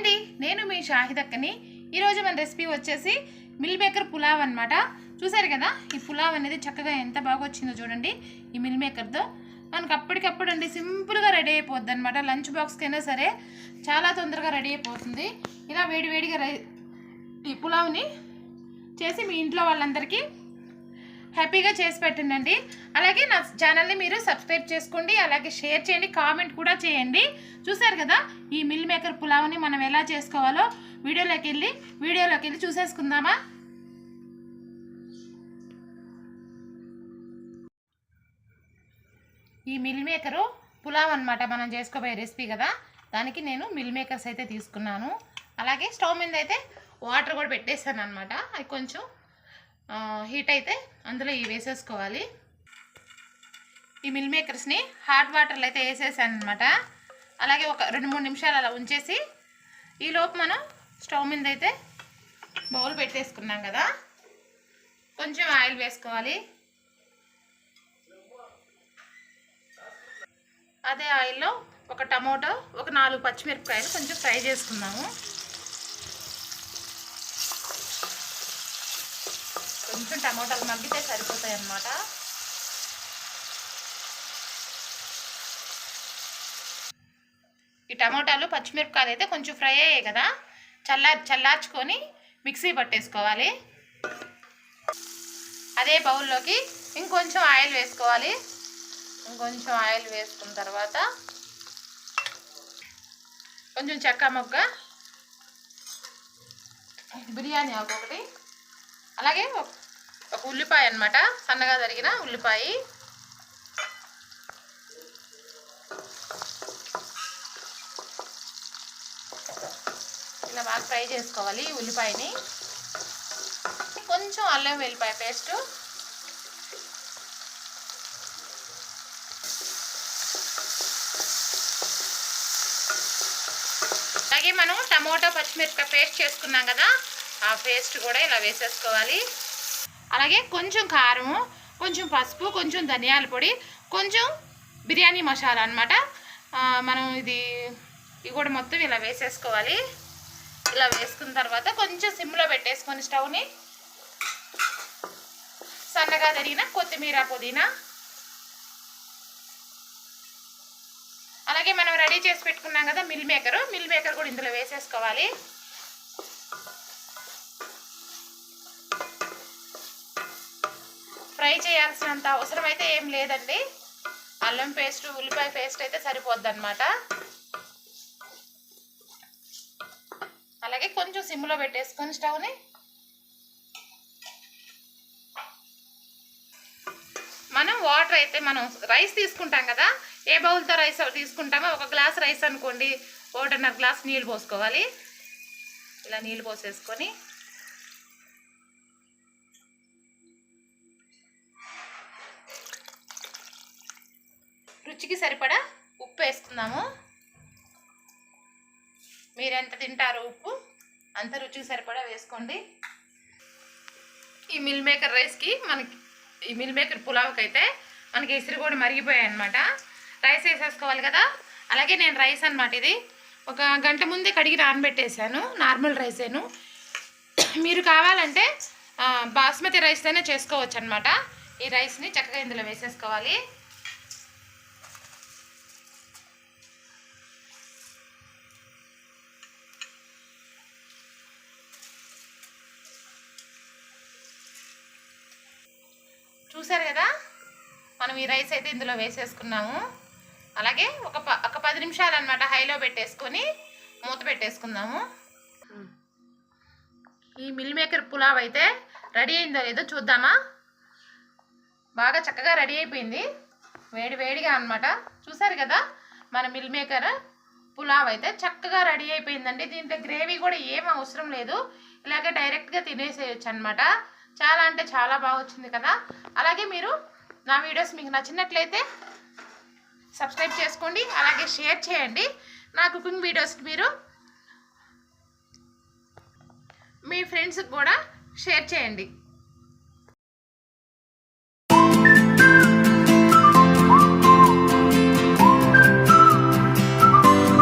అండి నేను మీ షాహిదక్కని. ఈరోజు మన రెసిపీ వచ్చేసి మిల్ మేకర్ పులావ్ అనమాట చూసారు కదా? ఈ పులావ్ అనేది చక్కగా ఎంత బాగా వచ్చిందో చూడండి. ఈ మిల్ మేకర్తో మనకు అప్పటికప్పుడు అండి సింపుల్గా రెడీ అయిపోద్ది అనమాట లంచ్ బాక్స్కి అయినా సరే చాలా తొందరగా రెడీ అయిపోతుంది. ఇలా వేడివేడిగా రై ఈ పులావ్ని చేసి మీ ఇంట్లో వాళ్ళందరికీ హ్యాపీగా చేసి పెట్టండి అలాగే నా ఛానల్ని మీరు సబ్స్క్రైబ్ చేసుకోండి అలాగే షేర్ చేయండి కామెంట్ కూడా చేయండి. చూసారు కదా ఈ మిల్ మేకర్ పులావ్ని మనం ఎలా చేసుకోవాలో వీడియోలోకి వెళ్ళి వీడియోలోకి వెళ్ళి చూసేసుకుందామా? ఈ మిల్ మేకరు పులావ్ అనమాట మనం చేసుకోబోయే రెసిపీ కదా. దానికి నేను మిల్ మేకర్స్ అయితే తీసుకున్నాను. అలాగే స్టవ్ మీద అయితే వాటర్ కూడా పెట్టేసాను అనమాట అది కొంచెం హీట్ అయితే అందులో ఇవి వేసేసుకోవాలి. ఈ మిల్ మేకర్స్ని హాట్ వాటర్లో అయితే వేసేసాను అనమాట అలాగే ఒక రెండు మూడు నిమిషాలు అలా ఉంచేసి ఈ లోపు మనం స్టవ్ మీద అయితే బౌల్ పెట్టేసుకున్నాం కదా. కొంచెం ఆయిల్ వేసుకోవాలి. అదే ఆయిల్లో ఒక టమోటో ఒక నాలుగు పచ్చిమిరపకాయలు కొంచెం ఫ్రై చేసుకున్నాము. కొంచెం టమోటాలు మగ్గితే సరిపోతాయి అన్నమాట. ఈ టమోటాలు పచ్చిమిరపకాయలు అయితే కొంచెం ఫ్రై అయ్యాయి కదా. చల్లార్ చల్లార్చుకొని మిక్సీ పట్టేసుకోవాలి. అదే బౌల్లోకి ఇంకొంచెం ఆయిల్ వేసుకోవాలి. ఇంకొంచెం ఆయిల్ వేసుకున్న తర్వాత కొంచెం చెక్క మొగ్గ బిర్యానీ ఆకు ఒకటి అలాగే ఒక- ఉల్లిపాయ అన్నమాట. సన్నగా తరిగిన ఉల్లిపాయ. ఇలా బాగా ఫ్రై చేసుకోవాలి ఈ ఉల్లిపాయని. కొంచెం అల్లం వెల్లిపాయ పేస్ట్. అలాగే మనం టమోటా పచ్చిమిరపకాయ పేస్ట్ చేసుకున్నాం కదా ఆ పేస్ట్ కూడా ఇలా వేసేసుకోవాలి. అలాగే కొంచెం కారము కొంచెం పసుపు కొంచెం ధనియాల పొడి కొంచెం బిర్యానీ మసాలా అనమాట మనం ఇది ఇవి కూడా మొత్తం ఇలా వేసేసుకోవాలి. ఇలా వేసుకున్న తర్వాత కొంచెం సిమ్లో పెట్టేసుకొని స్టవ్ని సన్నగా తరిగిన కొత్తిమీర పుదీనా. అలాగే మనం రెడీ చేసి పెట్టుకున్నాం కదా మిల్ మేకర్ మిల్ మేకర్ కూడా ఇందులో వేసేసుకోవాలి. ఫ్రై చేయాల్సినంత అవసరం అయితే ఏం లేదండి. అల్లం పేస్ట్ ఉల్లిపాయ పేస్ట్ అయితే సరిపోద్ది అనమాట అలాగే కొంచెం సిమ్లో పెట్టేసుకొని స్టవ్ని మనం వాటర్ అయితే మనం రైస్ తీసుకుంటాం కదా ఏ బౌల్తో రైస్ తీసుకుంటామో ఒక గ్లాస్ రైస్ అనుకోండి ఒకటిన్నర గ్లాస్ నీళ్ళు పోసుకోవాలి. ఇలా నీళ్ళు పోసేసుకొని రుచికి సరిపడా ఉప్పు వేసుకుందాము. మీరు ఎంత తింటారో ఉప్పు అంత రుచికి సరిపడా వేసుకోండి. ఈ మిల్ మేకర్ రైస్కి మనకి ఈ మిల్ మేకర్ పులావ్కి అయితే మనకి ఇసురు మరిగిపోయాయి అనమాట రైస్ వేసేసుకోవాలి కదా? అలాగే నేను రైస్ అనమాట ఇది. ఒక గంట ముందే కడిగి నానబెట్టేశాను నార్మల్ రైసేను మీరు కావాలంటే బాస్మతి రైస్తోనే చేసుకోవచ్చు అనమాట ఈ రైస్ని చక్కగా ఇందులో వేసేసుకోవాలి. చూసారు కదా? మనం ఈ రైస్ అయితే ఇందులో వేసేసుకున్నాము. అలాగే ఒక ప ఒక పది నిమిషాలు అనమాట హైలో పెట్టేసుకొని మూత పెట్టేసుకుందాము. ఈ మిల్ మేకర్ పులావ్ అయితే రెడీ అయిందో లేదో చూద్దామా? బాగా చక్కగా రెడీ అయిపోయింది. వేడి వేడిగా అనమాట చూసారు కదా? మన మిల్ మేకర్ పులావ్ అయితే చక్కగా రెడీ అయిపోయిందండి. దీంట్లో గ్రేవీ కూడా ఏం అవసరం లేదు. ఇలాగే డైరెక్ట్గా తినేసేయచ్చు అనమాట చాలా అంటే చాలా బాగా వచ్చింది కదా? అలాగే మీరు నా వీడియోస్ మీకు నచ్చినట్లయితే సబ్స్క్రైబ్ చేసుకోండి అలాగే షేర్ చేయండి. నా కుకింగ్ వీడియోస్ మీరు మీ ఫ్రెండ్స్కి కూడా షేర్ చేయండి.